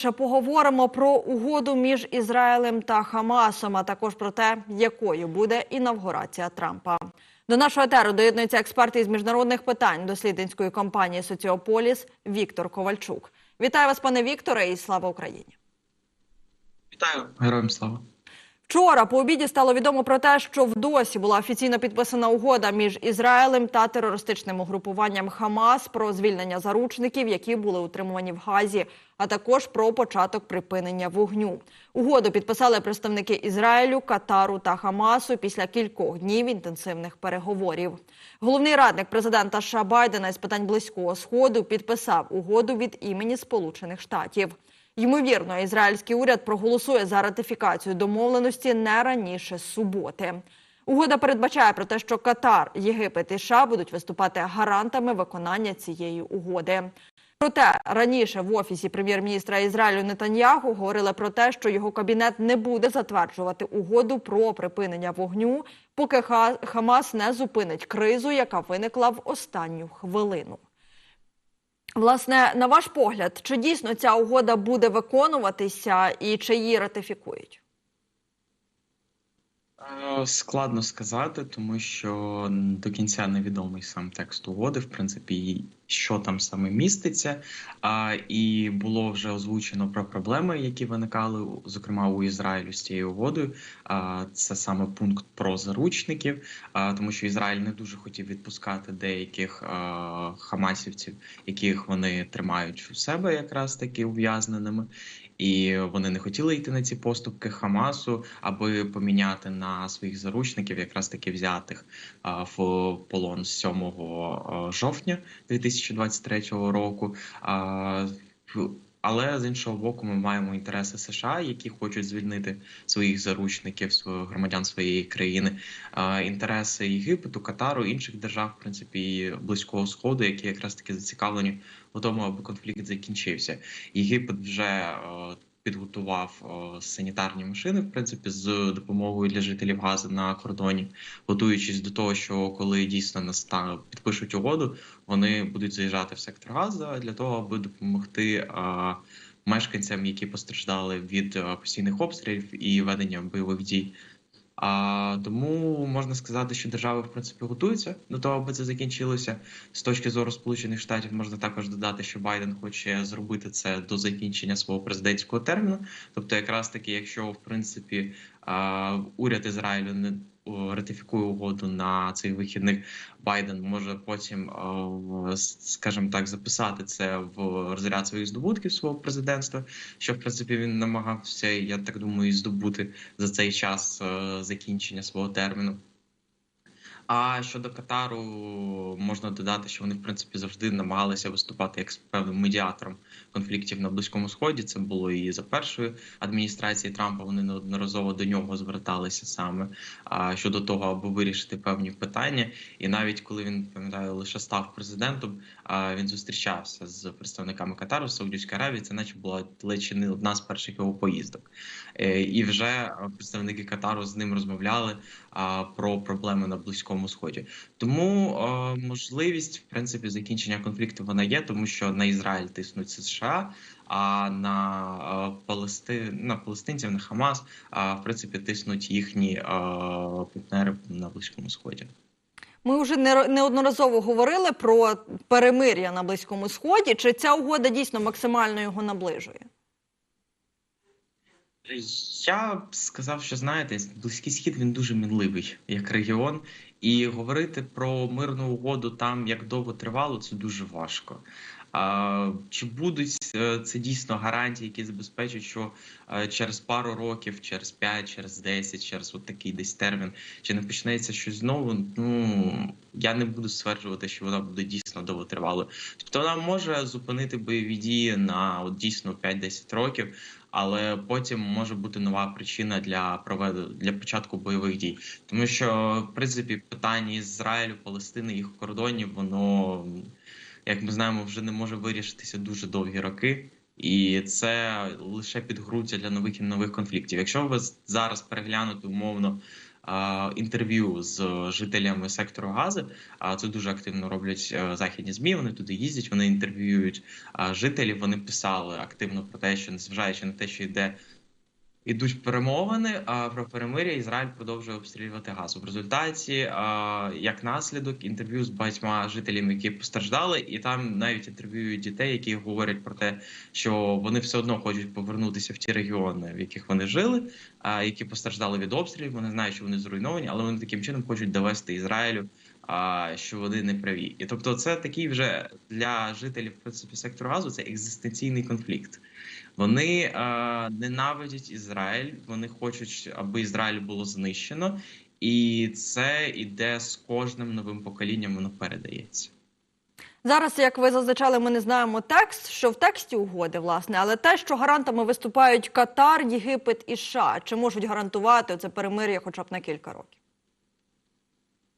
Ще поговоримо про угоду між Ізраїлем та Хамасом, а також про те, якою буде інавгурація Трампа. До нашого етеру доєднується експерт із міжнародних питань дослідницької компанії Соціополіс Віктор Ковальчук. Вітаю вас, пане Вікторе, і слава Україні! Вітаю, героям слава. Вчора по обіді стало відомо про те, що в досі була офіційно підписана угода між Ізраїлем та терористичним угрупуванням Хамас про звільнення заручників, які були утримувані в Газі, а також про початок припинення вогню. Угоду підписали представники Ізраїлю, Катару та Хамасу після кількох днів інтенсивних переговорів. Головний радник президента США Байдена із питань близького сходу підписав угоду від імені Сполучених Штатів. Ймовірно, ізраїльський уряд проголосує за ратифікацію домовленості не раніше суботи. Угода передбачає про те, що Катар, Єгипет і США будуть виступати гарантами виконання цієї угоди. Проте раніше в офісі прем'єр-міністра Ізраїлю Нетаньягу говорили про те, що його кабінет не буде затверджувати угоду про припинення вогню, поки Хамас не зупинить кризу, яка виникла в останню хвилину. Власне, на ваш погляд, чи дійсно ця угода буде виконуватися і чи її ратифікують? Е, Складно сказати, тому що до кінця невідомий сам текст угоди, в принципі, що там саме міститься. А, І було вже озвучено про проблеми, які виникали, зокрема у Ізраїлю з цією угодою. А, Це саме пункт про заручників, а, тому що Ізраїль не дуже хотів відпускати деяких а, хамасівців, яких вони тримають у себе, якраз таки ув'язненими. І вони не хотіли йти на ці поступки Хамасу, аби поміняти на своїх заручників, якраз таки взятих в полон 7 жовтня 2023 року. Але з іншого боку, ми маємо інтереси США, які хочуть звільнити своїх заручників, своїх громадян своєї країни, інтереси Єгипту, Катару, інших держав, в принципі, і близького сходу, які якраз таки зацікавлені у тому, аби конфлікт закінчився. Єгипет вже підготував санітарні машини, в принципі, з допомогою для жителів Гази на кордоні, готуючись до того, що коли дійсно настане підпишуть угоду, вони будуть заїжджати в сектор Газа для того, аби допомогти. Мешканцям, які постраждали від постійних обстрілів і ведення бойових дій, а тому можна сказати, що держави в принципі готуються до того, аби це закінчилося. З точки зору Сполучених Штатів можна також додати, що Байден хоче зробити це до закінчення свого президентського терміну. Тобто, якраз таки, якщо в принципі уряд Ізраїлю не ратифікує угоду на цих вихідних, Байден може потім, скажімо так, записати це в розряд своїх здобутків свого президентства, що в принципі він намагався, я так думаю, здобути за цей час закінчення свого терміну. А щодо Катару, можна додати, що вони в принципі завжди намагалися виступати як певним медіатором конфліктів на близькому сході. Це було і за першої адміністрації Трампа. Вони неодноразово до нього зверталися саме щодо того, аби вирішити певні питання. І навіть коли він пам'ятаю, лише став президентом, він зустрічався з представниками Катару в Саудівській Аравії. Це наче була ледь чи не одна з перших його поїздок, е, і вже представники Катару з ним розмовляли про проблеми на близькому сході. Тому а, можливість в принципі закінчення конфлікту вона є, тому що на Ізраїль тиснуть США. А на Палести... на палестинців, на Хамас, а в принципі тиснуть їхні партнери на близькому сході. Ми вже неодноразово говорили про перемир'я на близькому сході. Чи ця угода дійсно максимально його наближує? Я б сказав, що знаєте, близький схід він дуже мінливий як регіон, і говорити про мирну угоду там як довго тривало, це дуже важко. А, Чи будуть е, це дійсно гарантії, які забезпечать, що е, через пару років, через 5, через 10, через от такий десь термін, чи не почнеться щось знову? Ну я не буду стверджувати, що вона буде дійсно довготривалою. Тобто вона може зупинити бойові дії на от дійсно 5-10 років. Але потім може бути нова причина для проведу для початку бойових дій, тому що в принципі питання Ізраїлю, Палестини, їх кордонів, воно як ми знаємо, вже не може вирішитися дуже довгі роки, і це лише підґрунтя для нових і нових конфліктів. Якщо ви зараз переглянути умовно інтерв'ю з жителями сектору Гази. А це дуже активно роблять е, західні змі. Вони туди їздять, вони інтерв'юють е, жителів. Вони писали активно про те, що незважаючи на те, що йде. Ідуть перемовини а про перемир'я. Ізраїль продовжує обстрілювати газу. В результаті, а, як наслідок, інтерв'ю з багатьма жителями, які постраждали, і там навіть інтерв'юють дітей, які говорять про те, що вони все одно хочуть повернутися в ті регіони, в яких вони жили, а які постраждали від обстрілів. Вони знають, що вони зруйновані, але вони таким чином хочуть довести Ізраїлю. А що вони не праві, і тобто, це такий вже для жителів в принципі сектору газу. Це екзистенційний конфлікт. Вони е, ненавидять Ізраїль. Вони хочуть, аби Ізраїль було знищено, і це іде з кожним новим поколінням. Воно передається. Зараз, як ви зазначали, ми не знаємо текст, що в тексті угоди, власне, але те, що гарантами виступають Катар, Єгипет і США, чи можуть гарантувати це перемир'я хоча б на кілька років?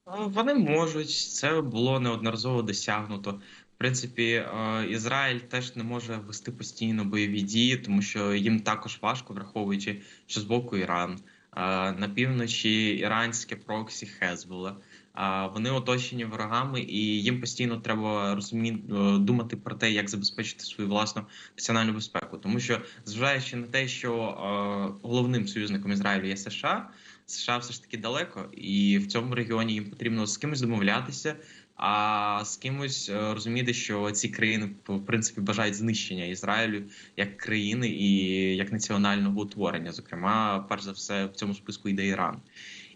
Вони можуть це було неодноразово досягнуто. Принципі, е, Ізраїль теж не може вести постійно бойові дії, тому що їм також важко, враховуючи, що з боку Іран е, на півночі іранське проксі Хезбола. А вони оточені ворогами, і їм постійно треба розумі... е, думати про те, як забезпечити свою власну національну безпеку. Тому що, зважаючи на те, що е, головним союзником Ізраїлю є США, США все ж таки далеко, і в цьому регіоні їм потрібно з кимось домовлятися. А з кимось е, розуміти, що ці країни в принципі бажають знищення Ізраїлю як країни і як національного утворення. Зокрема, перш за все, в цьому списку йде Іран.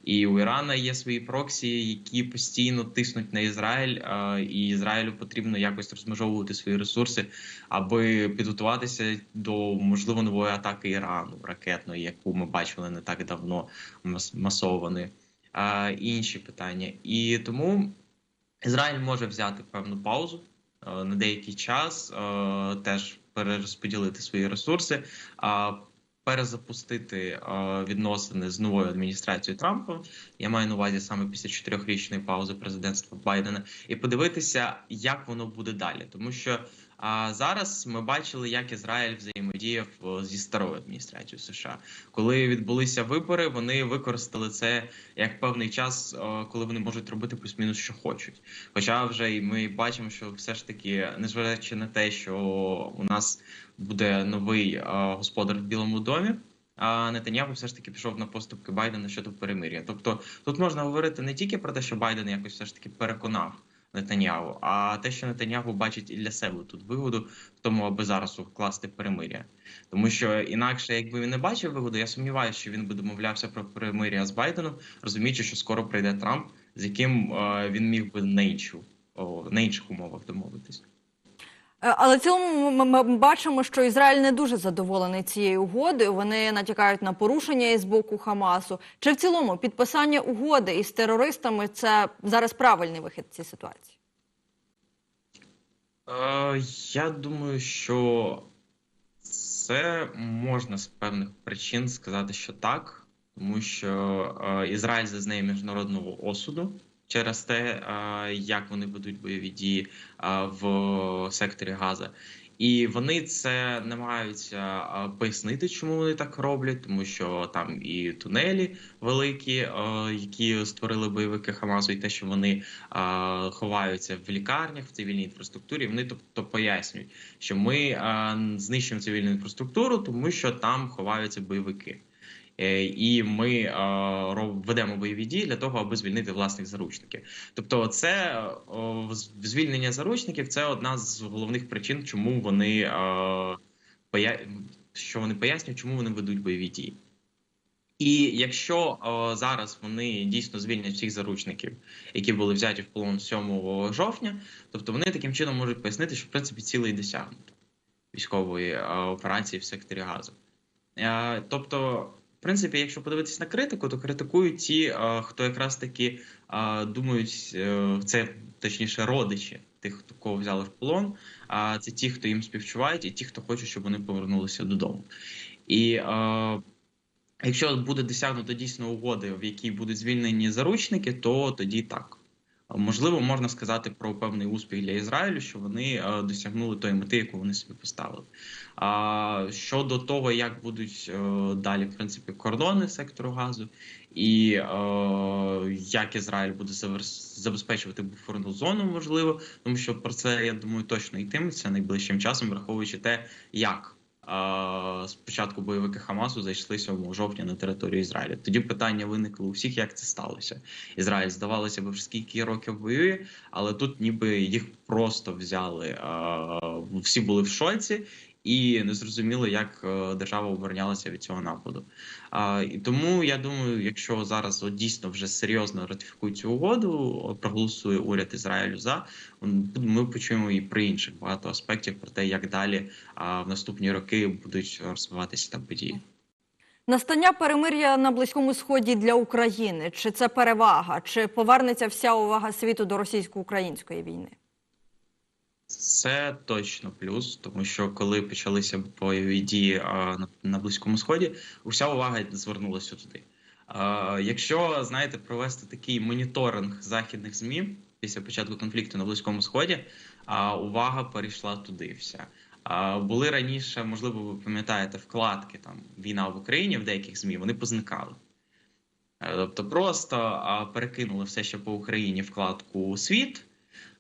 І у Ірана є свої проксі, які постійно тиснуть на Ізраїль, е, і Ізраїлю потрібно якось розмежовувати свої ресурси, аби підготуватися до можливо нової атаки Ірану ракетної, яку ми бачили не так давно мас- масованої. Інші питання. І тому Ізраїль може взяти певну паузу е, на деякий час, е, теж перерозподілити свої ресурси, перезапустити е, відносини з новою адміністрацією Трампа. Я маю на увазі саме після чотирьохрічної паузи президентства Байдена, і подивитися, як воно буде далі, тому що. А зараз ми бачили, як Ізраїль взаємодіяв зі старою адміністрацією США. Коли відбулися вибори, вони використали це як певний час, коли вони можуть робити плюс-мінус, що хочуть. Хоча вже і ми бачимо, що все ж таки, незважаючи на те, що у нас буде новий господар в Білому домі. А Нетаньяху все ж таки пішов на поступки Байдена щодо перемир'я. Тобто тут можна говорити не тільки про те, що Байден якось все ж таки переконав Нетаньяху, а те, що Нетаньяху бачить і для себе тут вигоду в тому, аби зараз укласти перемир'я. Тому що інакше, якби він не бачив вигоду, я сумніваюся, що він би домовлявся про перемир'я з Байденом, розуміючи, що скоро прийде Трамп, з яким е, він міг би на іншу на інших умовах домовитись. Е, Але в цілому ми, бачимо, що Ізраїль не дуже задоволений цією угодою. Вони натякають на порушення із боку Хамасу. Чи в цілому підписання угоди із терористами це зараз правильний вихід цієї ситуації? Е, я думаю, що це можна з певних причин сказати, що так, тому що е, Ізраїль зазнає міжнародного осуду через те, як вони ведуть бойові дії в секторі Газа. І вони це намагаються пояснити, чому вони так роблять, тому що там і тунелі великі, які створили бойовики Хамасу, і те, що вони ховаються в лікарнях, в цивільній інфраструктурі. Вони тобто пояснюють, що ми знищуємо цивільну інфраструктуру, тому що там ховаються бойовики. Е, І ми е, ведемо бойові дії для того, аби звільнити власних заручників. Тобто, це о, звільнення заручників це одна з головних причин, чому вони е, що вони пояснюють, чому вони ведуть бойові дії. І якщо о, зараз вони дійсно звільнять всіх заручників, які були взяті в полон 7 жовтня, тобто вони таким чином можуть пояснити, що в принципі цілий досягнуто військової е, операції в секторі газу. Е, тобто, принципі, якщо подивитись на критику, то критикують ті, е, хто якраз таки е, думають, е, це точніше родичі тих, хто кого взяли в полон. А це ті, хто їм співчувають, і ті, хто хоче, щоб вони повернулися додому. І якщо буде досягнуто дійсно угоди, в якій будуть звільнені заручники, то тоді так. Можливо, можна сказати про певний успіх для Ізраїлю, що вони е, досягнули тої мети, яку вони собі поставили. А щодо того, як будуть е, далі, в принципі, кордони сектору газу, і е, як Ізраїль буде забезпечувати буферну зону, можливо, тому що про це я думаю точно йтиметься найближчим часом, враховуючи те, як. Спочатку бойовики Хамасу зайшли 7 жовтня на територію Ізраїля. Тоді питання виникло у всіх, як це сталося. Ізраїль здавалося б, вже скільки років воює, але тут ніби їх просто взяли. Всі були в шоці і не зрозуміли, як е, держава оборонялася від цього нападу. І тому я думаю, якщо зараз от дійсно вже серйозно ратифікують цю угоду, проголосує уряд Ізраїлю за ми почуємо і про інших багато аспектів про те, як далі в наступні роки будуть розвиватися там події. Настання перемир'я на Близькому Сході для України. Чи це перевага? Чи повернеться вся увага світу до російсько-української війни? Це точно плюс, тому що коли почалися бойові дії на, близькому сході, уся увага звернулася туди. Якщо знаєте, провести такий моніторинг західних змі після початку конфлікту на близькому сході, увага перейшла туди. Вся були раніше, можливо, ви пам'ятаєте вкладки там війна в Україні в деяких змі, вони позникали. Е, Тобто просто перекинули все ще по Україні вкладку світ.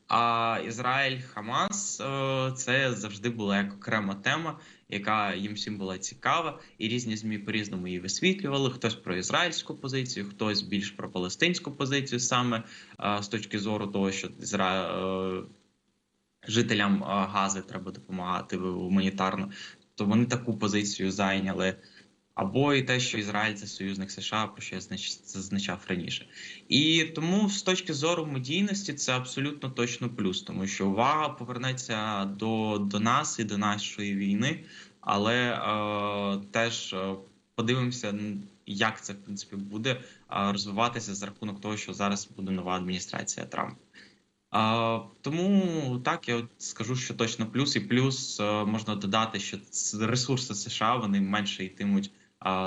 А Ізраїль Хамас е, це завжди була як окрема тема, яка їм всім була цікава, і різні змі по-різному її висвітлювали. Хтось про ізраїльську позицію, хтось більш про палестинську позицію, саме е, з точки зору того, що Ізра... е, жителям Гази треба допомагати гуманітарно. То вони таку позицію зайняли. Або і те, що Ізраїль це союзник США, про що я зазначав раніше. І тому з точки зору медійності це абсолютно точно плюс, тому що увага повернеться до, до нас і до нашої війни, але е, теж е, подивимося, як це в принципі буде е, розвиватися за рахунок того, що зараз буде нова адміністрація Трампа. А, тому так я скажу, що точно плюс, і плюс е, можна додати, що ресурси США вони менше йтимуть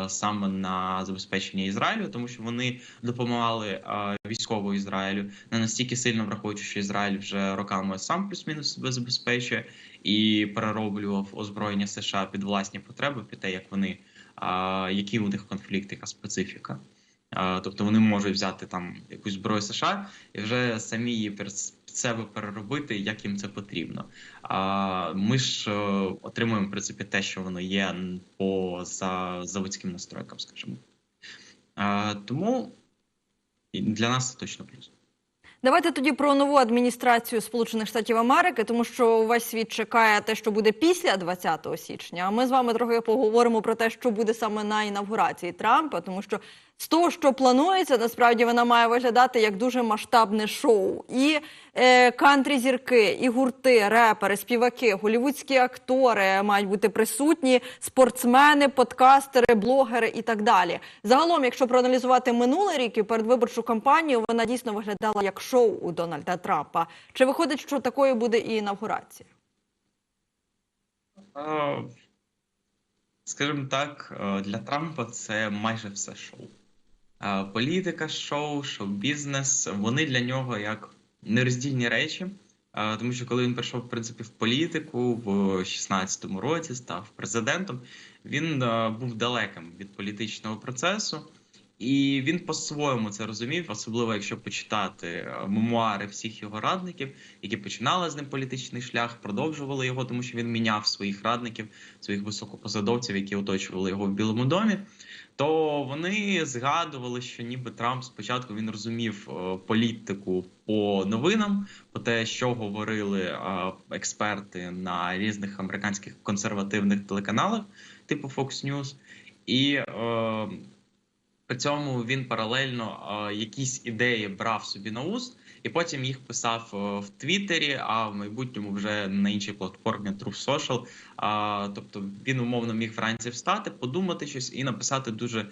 саме на забезпечення Ізраїлю, тому що вони допомагали військово Ізраїлю не настільки сильно враховуючи, що Ізраїль вже роками сам плюс-мінус себе забезпечує і перероблював озброєння США під власні потреби, під те, як вони які у них конфлікти, яка специфіка. Тобто вони можуть взяти там якусь зброю США і вже самі її під себе переробити, як їм це потрібно. А ми ж е, отримуємо в принципі те, що воно є по за заводським настройкам, скажімо. Тому для нас це точно плюс. Давайте тоді про нову адміністрацію Сполучених Штатів Америки, тому що увесь світ чекає те, що буде після 20 січня. А ми з вами трохи поговоримо про те, що буде саме на інавгурації Трампа, тому що з того, що планується, насправді вона має виглядати як дуже масштабне шоу. І е, кантрі-зірки, і гурти, репери, співаки, голівудські актори мають бути присутні, спортсмени, подкастери, блогери і так далі. Загалом, якщо проаналізувати минулий рік і передвиборчу кампанію, вона дійсно виглядала як шоу у Дональда Трампа. Чи виходить, що такою буде і інавгурація? Скажімо так, е, для Трампа це майже все шоу. Політика, шоу, шоу-бізнес вони для нього як нероздільні речі. Тому що коли він прийшов в принципі в політику в 16-му році, став президентом, він був далеким від політичного процесу. І він по-своєму це розумів, особливо якщо почитати е, мемуари всіх його радників, які починали з ним політичний шлях, продовжували його, тому що він міняв своїх радників, своїх високопосадовців, які оточували його в Білому домі. То вони згадували, що ніби Трамп спочатку він розумів е, політику по новинам, по те, що говорили е, експерти на різних американських консервативних телеканалах, типу Fox News, і при цьому він паралельно е, якісь ідеї брав собі на уст, і потім їх писав е, в Твіттері, а в майбутньому вже на іншій платформі Truth Social. Тобто він умовно міг вранці встати, подумати щось і написати дуже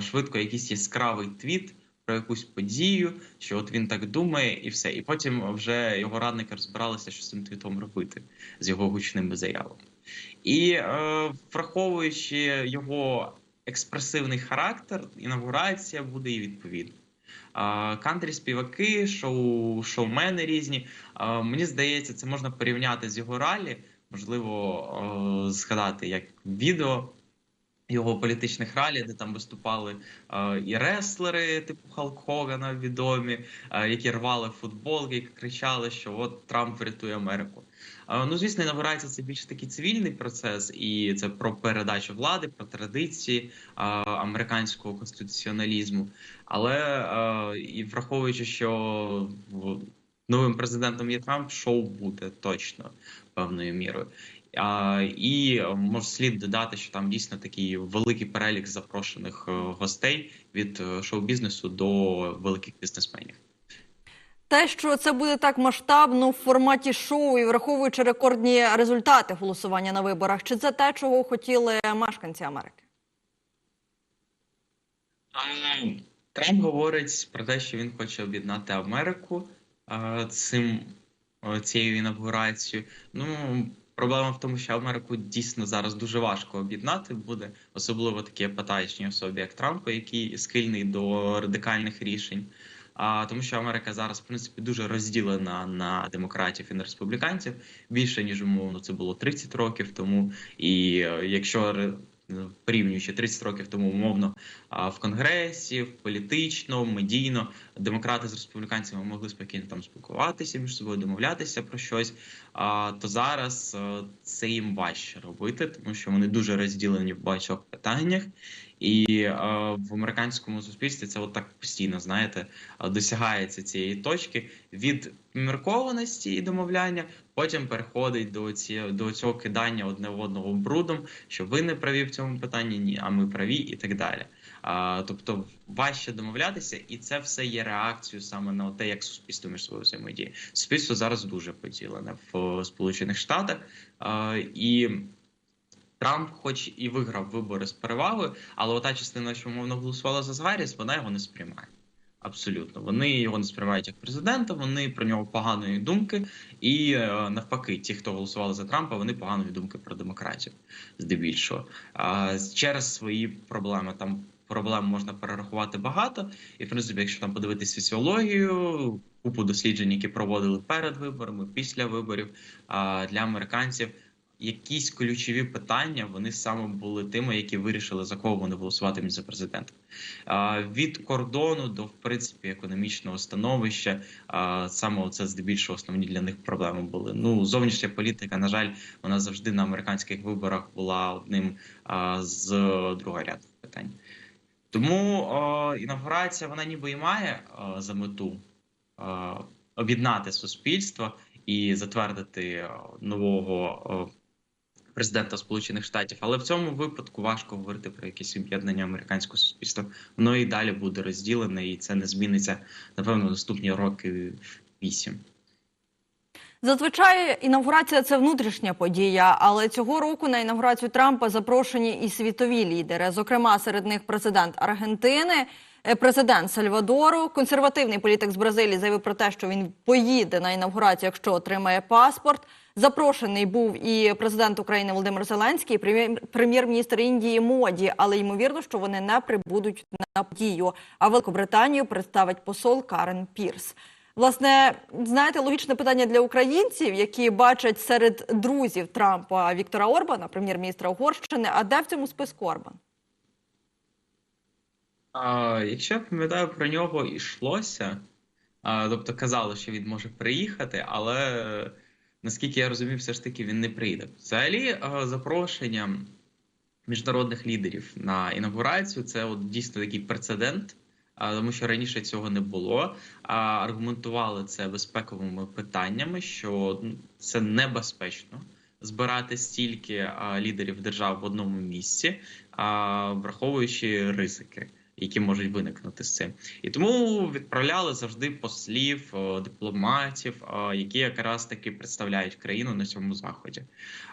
швидко якийсь яскравий твіт про якусь подію, що от він так думає, і все. І потім вже його радники розбиралися, що з цим твітом робити з його гучними заявами. І е, враховуючи його експресивний характер, інаугурація буде і відповідно. Кантрі співаки, шоу, шоумени різні. Мені здається, це можна порівняти з його ралі. Можливо, е, згадати як відео його політичних ралі, де там виступали е, і реслери, типу Халк Хогана, відомі, е, які рвали футболки, які кричали, що от Трамп врятує Америку. Е, Ну, звісно, інаугурація це більш такий цивільний процес, і це про передачу влади, про традиції е, американського конституціоналізму. Але е, і враховуючи, що новим президентом є Трамп, шоу буде точно певною мірою. І е, може слід додати, що там дійсно такий великий перелік запрошених е, гостей від е, шоу-бізнесу до великих бізнесменів. Те, що це буде так масштабно в форматі шоу і враховуючи рекордні результати голосування на виборах, чи це те, чого хотіли мешканці Америки? Ам, Трамп говорить про те, що він хоче об'єднати Америку цим цією інавгурацією. Ну проблема в тому, що Америку дійсно зараз дуже важко об'єднати буде, особливо такі епатачні особи, як Трамп, який схильний до радикальних рішень. А тому, що Америка зараз в принципі дуже розділена на демократів і на республіканців більше ніж умовно це було 30 років тому. І е, якщо порівнюючи 30 років тому, умовно в конгресі, політично, медійно демократи з республіканцями могли спокійно там спілкуватися між собою, домовлятися про щось. А то зараз е, це їм важче робити, тому що вони дуже розділені в багатьох питаннях. І е, в американському суспільстві це от так постійно, знаєте, е, досягається цієї точки від поміркованості і домовляння, потім переходить до ці, до цього кидання одне в одного брудом, що ви не праві в цьому питанні, ні, а ми праві, і так далі. А, тобто важче домовлятися, і це все є реакцією саме на те, як суспільство між собою взаємодіє. Суспільство зараз дуже поділене в Сполучених Штатах, а, і Трамп, хоч і виграв вибори з перевагою, але ота частина, що мовно голосувала за Гарріс, вона його не сприймає. Абсолютно, вони його не сприймають як президента, вони про нього поганої думки, і е, навпаки, ті, хто голосували за Трампа, вони поганої думки про демократію, здебільшого. А, через свої проблеми там проблем можна перерахувати багато. І в принципі, якщо там подивитись соціологію, купу досліджень, які проводили перед виборами, після виборів для американців. Якісь ключові питання вони саме були тими, які вирішили за кого вони голосуватимуть за президента. Від кордону до в принципі економічного становища саме це здебільшого основні для них проблеми були. Ну зовнішня політика, на жаль, вона завжди на американських виборах була одним з другорядних питань. Тому о, інавгурація вона ніби і має о, за мету об'єднати суспільство і затвердити нового президента Сполучених Штатів. Але в цьому випадку важко говорити про якесь об'єднання американського суспільства. Воно і далі буде розділене, і це не зміниться напевно наступні роки вісім. Зазвичай інавгурація це внутрішня подія, але цього року на інавгурацію Трампа запрошені і світові лідери. Зокрема, серед них президент Аргентини, президент Сальвадору, консервативний політик з Бразилії заявив про те, що він поїде на інавгурацію, якщо отримає паспорт. Запрошений був і президент України Володимир Зеленський, і прем'єр- прем'єр-міністр Індії Моді, але ймовірно, що вони не прибудуть на подію. А Великобританію представить посол Карен Пірс. Власне, знаєте, логічне питання для українців, які бачать серед друзів Трампа Віктора Орбана, прем'єр-міністра Угорщини. А де в цьому списку Орбан? А, якщо я пам'ятаю, про нього йшлося, а, тобто казали, що він може приїхати, але е, наскільки я розумів, все ж таки він не приїде. Взагалі, е, запрошення міжнародних лідерів на інавгурацію це от дійсно такий прецедент, а, тому що раніше цього не було. А аргументували це безпековими питаннями, що ну, це небезпечно. Збирати стільки а, лідерів держав в одному місці, а, враховуючи ризики, які можуть виникнути з цим, і тому відправляли завжди послів, дипломатів, які якраз таки представляють країну на цьому заході.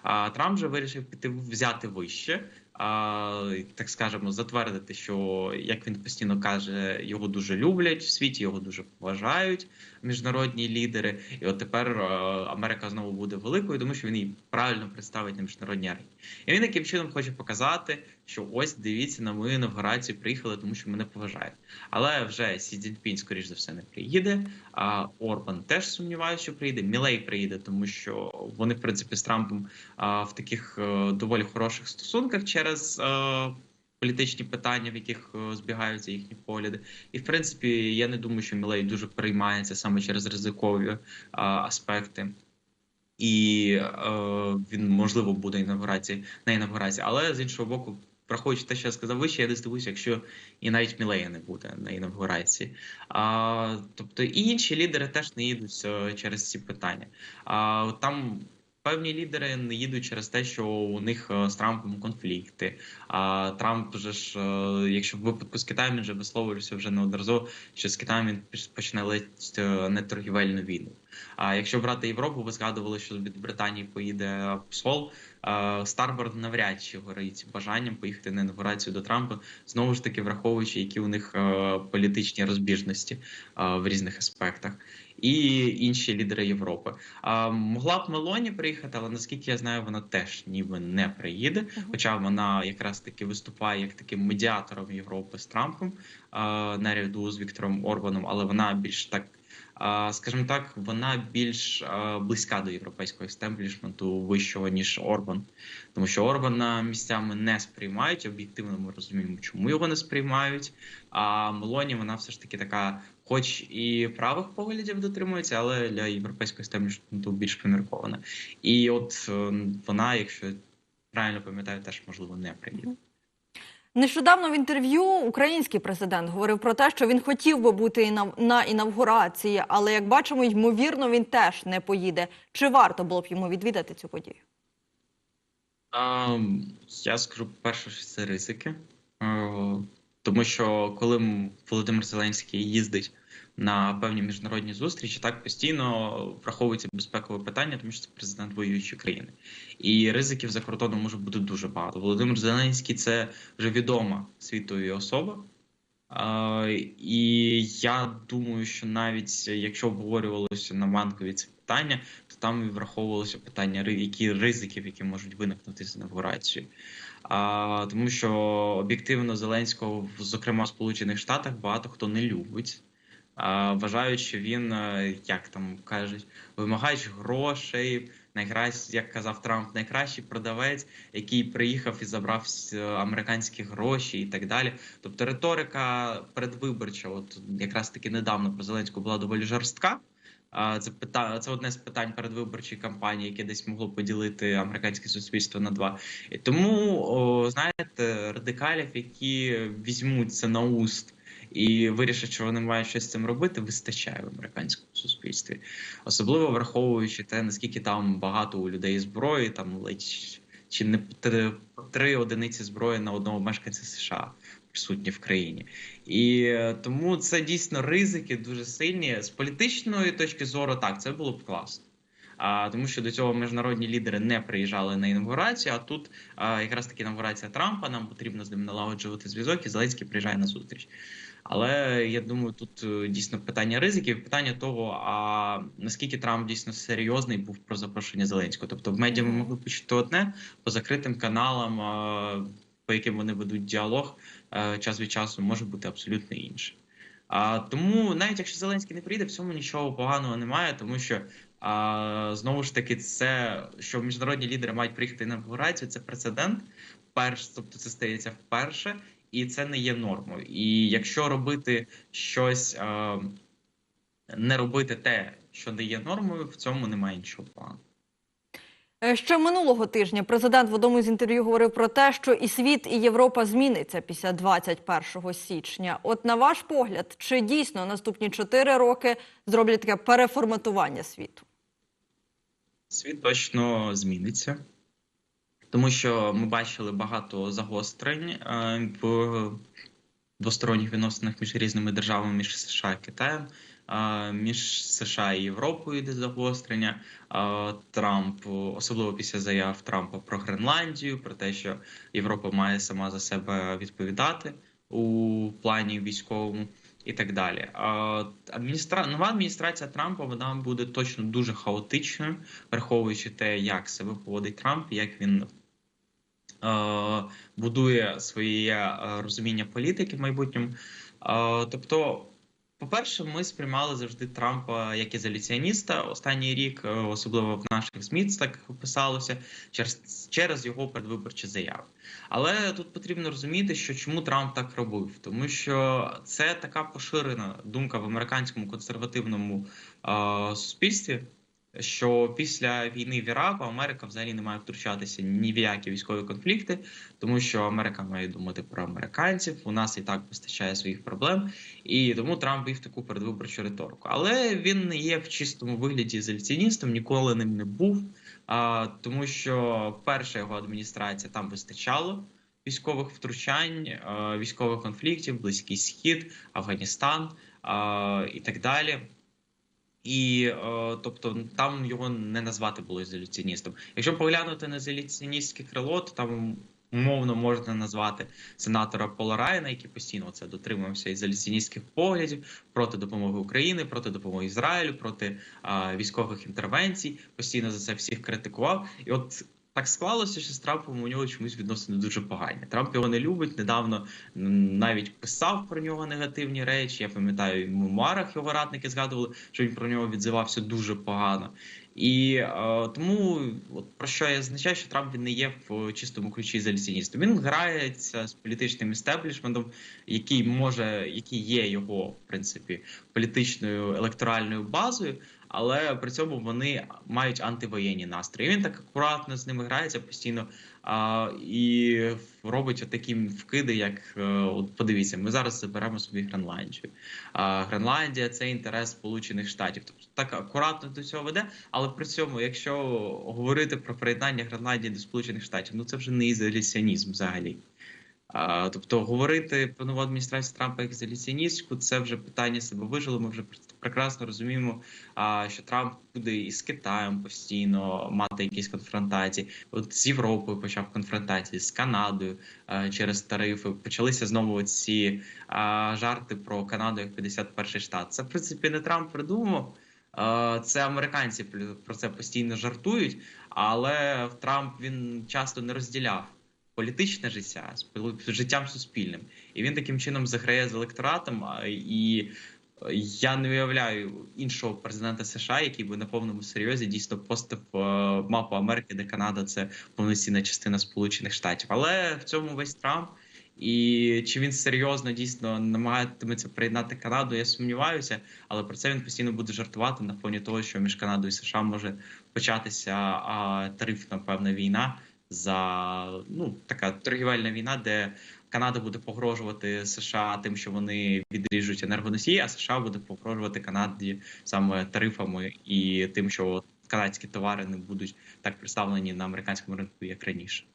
А Трамп же вирішив піти взяти вище. А, так скажемо, затвердити, що як він постійно каже, його дуже люблять в світі, його дуже поважають. міжнародні лідери. І от тепер е, Америка знову буде великою, тому що він її правильно представить на міжнародній арені. І він таким чином хоче показати, що ось дивіться на мою інавгурацію, приїхали, тому що мене поважають. Але вже Сі Цзіньпінь, скоріш за все, не приїде. А Орбан теж сумніваюся, що приїде. Мілей приїде, тому що вони, в принципі, з Трампом а, в таких е, доволі хороших стосунках через. е, Політичні питання, в яких е, збігаються їхні погляди, і в принципі я не думаю, що Мілей дуже переймається саме через ризикові а, аспекти, і е, він можливо буде інавгурації на інавгурації. Але з іншого боку, враховуючи те, що я сказав вище, я десь дивуюся, якщо і навіть Мілея не буде на інавгурації. А, тобто і інші лідери теж не їдуть е, через ці питання. А там. Певні лідери не їдуть через те, що у них е, з Трампом конфлікти. А Трамп же ж, е, якщо в випадку з Китаєм він вже висловлювався вже неодноразово, що з Китаєм він почне ледь е, не торгівельну війну. А якщо брати Європу, ви згадували, що від Британії поїде посол. Старборд навряд чи горить бажанням поїхати на інаугурацію до Трампа, знову ж таки враховуючи, які у них політичні розбіжності в різних аспектах, і інші лідери Європи. А, могла б Мелоні приїхати, але наскільки я знаю, вона теж ніби не приїде. Хоча вона якраз таки виступає як таким медіатором Європи з Трампом наряду з Віктором Орбаном, але вона більш так. Скажімо так, вона більш близька до європейського естеблішменту вищого ніж Орбан, тому що Орбана місцями не сприймають. Об'єктивно ми розуміємо, чому його не сприймають. А Мелоні вона все ж таки така, хоч і правих поглядів дотримується, але для європейського естеблішменту більш поміркована. І от вона, якщо правильно пам'ятаю, теж можливо не приїде. Нещодавно в інтерв'ю український президент говорив про те, що він хотів би бути на інавгурації, але як бачимо, ймовірно, він теж не поїде. Чи варто було б йому відвідати цю подію? А, я скажу перше, що це ризики. Е, Тому що коли Володимир Зеленський їздить на певні міжнародні зустрічі, так постійно враховується безпекове питання, тому що це президент воюючої країни. І ризиків за кордоном може бути дуже багато. Володимир Зеленський це вже відома світові особа. А, і я думаю, що навіть якщо обговорювалося на банкові це питання, то там і враховувалося питання, які ризиків, які можуть виникнути з інавгурацією. А, тому що об'єктивно Зеленського, зокрема в Сполучених Штатах, багато хто не любить. А, вважають, що він, е, як там кажуть, вимагач грошей, найкращий, як казав Трамп, найкращий продавець, який приїхав і забрав е, американські гроші і так далі. Тобто риторика передвиборча, от якраз таки недавно про Зеленського була доволі жорстка. Це пита... це одне з питань передвиборчої кампанії, яке десь могло поділити американське суспільство на два. І тому, о, знаєте, радикалів, які візьмуть це на уст і вирішать, що вони мають щось з цим робити, вистачає в американському суспільстві, особливо враховуючи те, наскільки там багато у людей зброї, там ледь чи не три, одиниці зброї на одного мешканця США присутні в країні. І е, тому це дійсно ризики дуже сильні. З політичної точки зору, так, це було б класно. А, тому що до цього міжнародні лідери не приїжджали на інаугурацію, а тут а, якраз таки інаугурація Трампа, нам потрібно з ним налагоджувати зв'язок, і Зеленський приїжджає на зустріч. Але я думаю, тут е, дійсно питання ризиків, питання того, а наскільки Трамп дійсно серйозний був про запрошення Зеленського. Тобто в медіа ми могли почути одне по закритим каналам, по яким вони ведуть діалог, е, час від часу може бути абсолютно інше. А, тому навіть якщо Зеленський не прийде, в цьому нічого поганого немає, тому що а, знову ж таки, це що міжнародні лідери мають приїхати на інаугурацію, це прецедент. Перш, тобто це стається вперше, і це не є нормою. І якщо робити щось, а, не робити те, що не є нормою, в цьому немає нічого поганого. Е, Ще минулого тижня президент в одному з інтерв'ю говорив про те, що і світ, і Європа зміниться після 21 січня. От на ваш погляд, чи дійсно наступні 4 роки зроблять таке переформатування світу? Світ точно зміниться, тому що ми бачили багато загострень е, в двосторонніх відносинах між різними державами, між США і Китаєм, е, між США і Європою йде загострення. Е, Трамп, особливо після заяв Трампа про Гренландію, про те, що Європа має сама за себе відповідати у плані військовому. і так далі. Адміністра... Нова адміністрація Трампа вона буде точно дуже хаотичною, враховуючи те, як себе поводить Трамп, як він будує своє е, розуміння політики в майбутньому. Е, тобто, по-перше, ми сприймали завжди Трампа як ізоляціоніста останній рік, е, особливо в наших ЗМІ так писалося через, через його передвиборчі заяви. Але тут потрібно розуміти, що чому Трамп так робив, тому що це така поширена думка в американському консервативному е, суспільстві. Що після війни в Іраку Америка взагалі не має втручатися ні в які військові конфлікти, тому що Америка має думати про американців. У нас і так вистачає своїх проблем, і тому Трамп вів таку передвиборчу риторику. Але він не є в чистому вигляді ізоляціоністом, ніколи ним не був. А, тому що перша його адміністрація там вистачало військових втручань, військових конфліктів, Близький Схід, Афганістан а, і так далі. І е, тобто там його не назвати було ізоляціоністом. Якщо поглянути на ізоляціоністське крило, то там умовно можна назвати сенатора Пола Райана, який постійно це дотримувався ізоляціоністських поглядів проти допомоги України, проти допомоги Ізраїлю, проти е, військових інтервенцій. Постійно за це всіх критикував. І от так склалося, що з Трампом у нього чомусь відносини дуже погані. Трамп його не любить. Недавно навіть писав про нього негативні речі. Я пам'ятаю, в мемуарах його радники згадували, що він про нього відзивався дуже погано. І е, тому от про що я означаю, що Трамп він не є в чистому ключі ізоляціоністом. Він грається з політичним істеблішментом, який може, який є його в принципі політичною електоральною базою. Але при цьому вони мають антивоєнні настрої. Він так акуратно з ними грається постійно а, і робить такі вкиди, як е, от подивіться, ми зараз заберемо собі Гренландію. А, Гренландія це інтерес Сполучених Штатів. Тобто так акуратно до цього веде. Але при цьому, якщо говорити про приєднання Гренландії до Сполучених Штатів, ну це вже не ізоляціонізм взагалі. Тобто говорити про нову адміністрацію Трампа як ізоляціоністську, це вже питання себе вижило. Ми вже прекрасно розуміємо, що Трамп буде із Китаєм постійно мати якісь конфронтації. От з Європою почав конфронтації з Канадою через тарифи. Почалися знову ці жарти про Канаду як 51 штат. Це в принципі не Трамп придумав. Це американці про це постійно жартують, але Трамп він часто не розділяв політичне життя з життям суспільним, і він таким чином заграє з електоратом. І е, я не уявляю іншого президента США, який би на повному серйозі дійсно постав е, мапу Америки, де Канада це повноцінна частина Сполучених Штатів. Але в цьому весь Трамп. І чи він серйозно дійсно намагатиметься приєднати Канаду, я сумніваюся, але про це він постійно буде жартувати на фоні того, що між Канадою і США може початися а, тарифна певна війна за ну така торгівельна війна, де Канада буде погрожувати США тим, що вони відріжуть енергоносії, а США буде погрожувати Канаді саме тарифами і тим, що канадські товари не будуть так представлені на американському ринку, як раніше.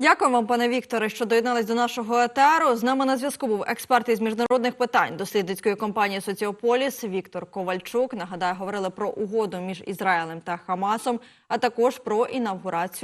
Дякую вам, пане Вікторе, що доєднались до нашого етеру. З нами на зв'язку був експерт із міжнародних питань дослідницької компанії Соціополіс Віктор Ковальчук. Нагадаю, говорили про угоду між Ізраїлем та Хамасом, а також про інавгурацію